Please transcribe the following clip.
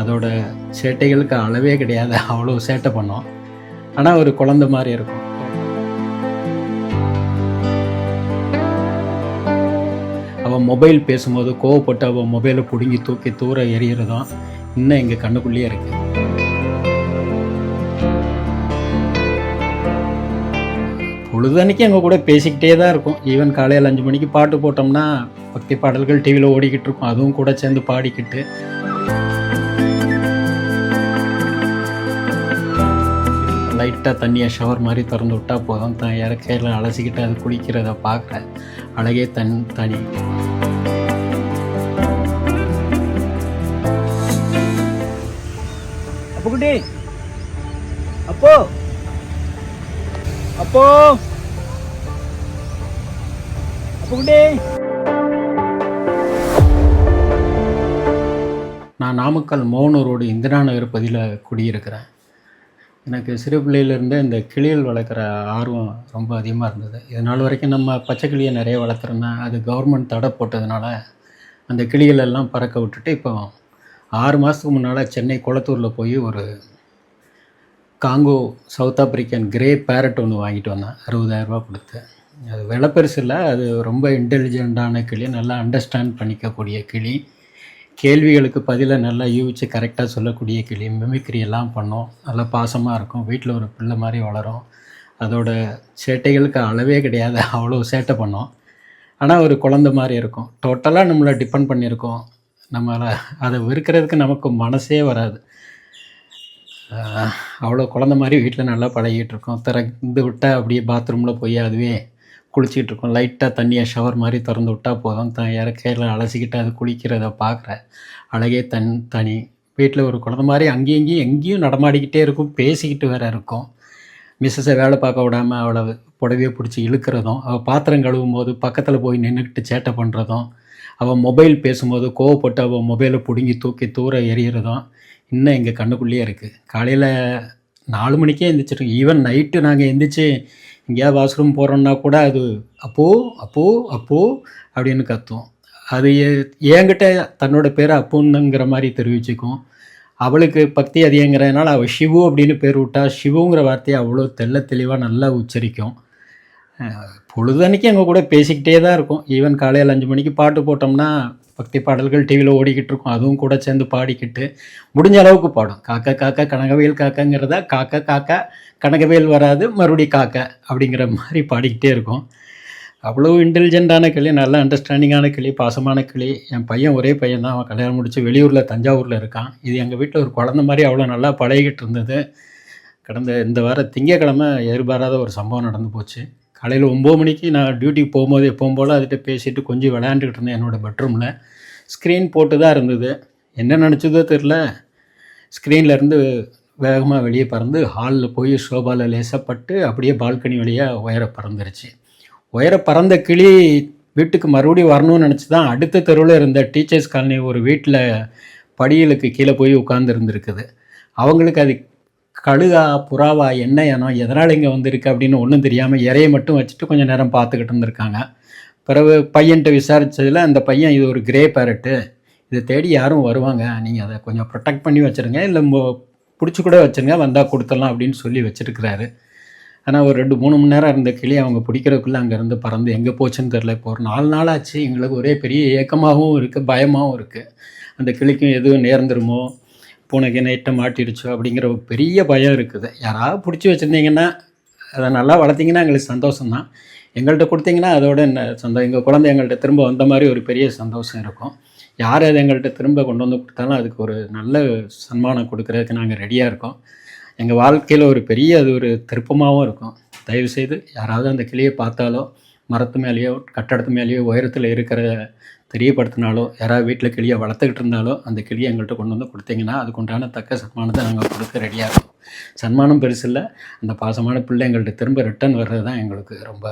அதோட சேட்டைகளுக்கு அளவே கிடையாது. அவ்வளோ சேட்டை பண்ணோம். ஆனால் ஒரு குழந்தை மாதிரி இருக்கும். அவன் மொபைல் பேசும்போது கோவப்பட்டு அவன் மொபைலை பிடுங்கி தூக்கி தூர எறிகிறதும் இன்னும் எங்கள் கண்ணுக்குள்ளேயே இருக்கு. பொழுதன்னைக்கு எங்கள் கூட பேசிக்கிட்டே தான் இருக்கும். ஈவன் காலையில் அஞ்சு மணிக்கு பாட்டு போட்டோம்னா பக்தி பாடல்கள் டிவியில் ஓடிக்கிட்டு இருக்கும். அதுவும் கூட சேர்ந்து பாடிக்கிட்டு லைட்டாக தண்ணியை ஷவர் மாதிரி திறந்து விட்டா போதும். தான் இறக்கையில் அலசிக்கிட்டு அது குளிக்கிறத பார்க்குற அழகே தன் தனி. அப்போ அப்போ அப்போ அப்போ நான் நாமக்கல் மோகன ரோடு இந்திரா நகர் பகுதியில் குடியிருக்கிறேன். எனக்கு சிறு பிள்ளையிலேருந்தே இந்த கிளிகள் வளர்க்குற ஆர்வம் ரொம்ப அதிகமாக இருந்தது. இது நாள் வரைக்கும் நம்ம பச்சை கிளியை நிறைய வளர்த்துருந்தேன் அது கவர்மெண்ட் தடை போட்டதுனால அந்த கிளிகள் எல்லாம் பறக்க விட்டுட்டு இப்போ ஆறு மாதத்துக்கு முன்னால் சென்னை குளத்தூரில் போய் ஒரு Congo south African grey parrot ஒன்று வாங்கிட்டு வந்தேன். அறுபதாயிரரூபா கொடுத்து. அது விலை பெருசு இல்லை அது ரொம்ப இன்டெலிஜென்ட்டான கிளி நல்லா அண்டர்ஸ்டாண்ட் பண்ணிக்கக்கூடிய கிளி. கேள்விகளுக்கு பதிலை நல்லா யூகிச்சு கரெக்டாக சொல்லக்கூடிய கிளி மிமிக்ரி எல்லாம் பண்ணோம். நல்லா பாசமாக இருக்கும். வீட்டில் ஒரு பிள்ளை மாதிரி வளரும். அதோட சேட்டைகளுக்கு அளவே கிடையாது. அவ்வளோ சேட்டை பண்ணோம். ஆனால் ஒரு குழந்த மாதிரி இருக்கும். டோட்டலாக நம்மளை டிபெண்ட் பண்ணியிருக்கோம். நம்மளை அதை வெறுக்கிறதுக்கு நமக்கு மனசே வராது. அவ்வளோ குழந்த மாதிரி வீட்டில் நல்லா பழகிட்டு இருக்கோம். திறந்து விட்டால் அப்படியே பாத்ரூமில் போய் அதுவே குளிச்சுக்கிட்டு இருக்கோம் லைட்டாக தண்ணியை ஷவர் மாதிரி திறந்து விட்டால் போதும். த இறக்கையில் அலசிக்கிட்டு அது குளிக்கிறத பார்க்குற அழகே தன் தனி. வீட்டில் ஒரு குழந்த மாதிரி அங்கேயும் இங்கேயும் எங்கேயும் நடமாடிக்கிட்டே இருக்கும். பேசிக்கிட்டு வேற இருக்கும். மிஸ்ஸஸை வேலை பார்க்க விடாமல் அவளை புடவையை பிடிச்சி இழுக்கிறதும் அவள் பாத்திரம் கழுவும் போது பக்கத்தில் போய் நின்றுக்கிட்டு சேட்டை பண்ணுறதும் அவள் மொபைல் பேசும்போது கோவப்பட்டு அவள் மொபைலை பிடுங்கி தூக்கி தூர எறிகிறதும் இன்னும் எங்கள் கண்ணுக்குள்ளேயே இருக்குது காலையில் நாலு மணிக்கே எந்திரிச்சிருக்கோம் ஈவன் நைட்டு நாங்கள் எந்திரிச்சு எங்கேயாவது வாஷ்ரூம் போகிறோம்னா கூட அது அப்போ அப்போ அப்போ அப்படின்னு கத்தும். அது எ- என்கிட்ட தன்னோட பேரை அப்போன்னுங்கிற மாதிரி தெரிவிச்சுக்கும். அவளுக்கு பக்தி அதிகங்கிறதுனால அவள் சிவு அப்படின்னு பேர் விட்டா சிவுங்கிற வார்த்தையை அவ்வளோ தெள்ள தெளிவாக நல்லா உச்சரிக்கும். பொழுதன்னைக்கு எங்கள் கூட பேசிக்கிட்டே தான் இருக்கும். ஈவன் காலையில் அஞ்சு மணிக்கு பாட்டு போட்டோம்னா பக்தி பாடல்கள் டிவியில் ஓடிக்கிட்டு இருக்கும் அதுவும் கூட சேர்ந்து பாடிக்கிட்டு முடிஞ்ச அளவுக்கு பாடும். காக்கா காக்கா கனகவேல் காக்கங்கிறத? காக்கா காக்கா கனகவேல் வராது மறுபடி காக்கா அப்படிங்கிற மாதிரி பாடிக்கிட்டே இருக்கும். அவ்வளோ இன்டெலிஜென்ட்டான கிளி நல்ல அண்டர்ஸ்டாண்டிங்கான கிளி பாசமான கிளி. என் பையன் ஒரே பையன் தான். அவன் கல்யாணம் முடிச்சு வெளியூரில் தஞ்சாவூரில் இருக்கான். இது எங்கள் வீட்டில் ஒரு குழந்த மாதிரி அவ்வளோ நல்லா பழகிக்கிட்டு இருந்தது. கடந்த இந்த வாரம் திங்கக்கிழமை எதிர்பாராத ஒரு சம்பவம் நடந்து போச்சு. காலையில் ஒம்பது மணிக்கு நான் டியூட்டிக்கு போகும்போது எப்பவும் போல் அதுகிட்ட பேசிட்டு கொஞ்சம் விளையாண்டுக்கிட்டு இருந்தேன். என்னோடய பெட்ரூமில் ஸ்க்ரீன் போட்டு தான் இருந்தது. என்ன நினச்சதோ தெரில ஸ்க்ரீன்லேருந்து வேகமாக வெளியே பறந்து ஹாலில் போய் சோபாவில் லேசப்பட்டு அப்படியே பால்கனி வழியாக உயர பறந்துருச்சு. உயர பறந்த கிளி வீட்டுக்கு மறுபடியும் வரணும்னு நினச்சி தான் அடுத்த தெருவில் இருந்த டீச்சர்ஸ் காலனி ஒரு வீட்டில் படியலுக்கு கீழே போய் உட்கார்ந்து இருந்திருக்குது. அவங்களுக்கு அது கழுகா புறாவா என்ன இனம் எதனால் இங்கே வந்திருக்கு அப்படின்னு ஒன்றும் தெரியாமல் இறையை மட்டும் வச்சுட்டு கொஞ்சம் நேரம் பார்த்துக்கிட்டு இருந்திருக்காங்க. பிறகு பையன்கிட்ட விசாரித்ததில் அந்த பையன் இது ஒரு கிரே பேரட்டு இதை தேடி யாரும் வருவாங்க. நீங்கள் அதை கொஞ்சம் ப்ரொடெக்ட் பண்ணி வச்சுருங்க. இல்லை பிடிச்சி கூட வச்சுருங்க. வந்தால் கொடுத்துடலாம் அப்படின்னு சொல்லி வச்சுருக்கிறாரு. ஆனால் ஒரு ரெண்டு மூணு மணி நேரம் இருந்த கிளி அவங்க பிடிக்கிறதுக்குள்ளே அங்கேருந்து பறந்து எங்கே போச்சுன்னு தெரில இப்போ ஒரு நாலு நாள் ஆச்சு. எங்களுக்கு ஒரே பெரிய ஏக்கமாகவும் இருக்குது பயமாகவும் இருக்குது அந்த கிளிக்கும் எதுவும் நேர்ந்துருமோ பூனைக்கு நைட்டை மாட்டிடுச்சோ அப்படிங்கிற ஒரு பெரிய பயம் இருக்குது. யாராவது பிடிச்சி வச்சுருந்தீங்கன்னா அதை நல்லா வளர்த்திங்கன்னா எங்களுக்கு சந்தோஷம்தான். எங்கள்கிட்ட கொடுத்தீங்கன்னா அதோட என்ன சந்தோஷம்? எங்கள் குழந்தை எங்கள்கிட்ட திரும்ப வந்த மாதிரி ஒரு பெரிய சந்தோஷம் இருக்கும். யார் அதை எங்கள்கிட்ட திரும்ப கொண்டு வந்து கொடுத்தாலும் அதுக்கு ஒரு நல்ல சன்மானம் கொடுக்குறதுக்கு நாங்கள் ரெடியாக இருக்கோம். எங்கள் வாழ்க்கையில் ஒரு பெரிய அது ஒரு திருப்பமாகவும் இருக்கும். தயவுசெய்து யாராவது அந்த கிளியை பார்த்தாலோ மரத்து மேலேயோ கட்டடத்து மேலேயோ உயரத்தில் இருக்கிற தெரியப்படுத்தினாலோ யாராவது வீட்டில் கிளியை வளர்த்துக்கிட்டு இருந்தாலோ அந்த கிளியை எங்கள்கிட்ட கொண்டு வந்து கொடுத்தீங்கன்னா அதுக்குண்டான தக்க சன்மானத்தை நாங்கள் கொடுக்க ரெடியாக இருக்கோம். சன்மானம் பெருசு இல்லை அந்த பாசமான பிள்ளை எங்கள்கிட்ட திரும்ப ரிட்டர்ன் வர்றது தான் எங்களுக்கு ரொம்ப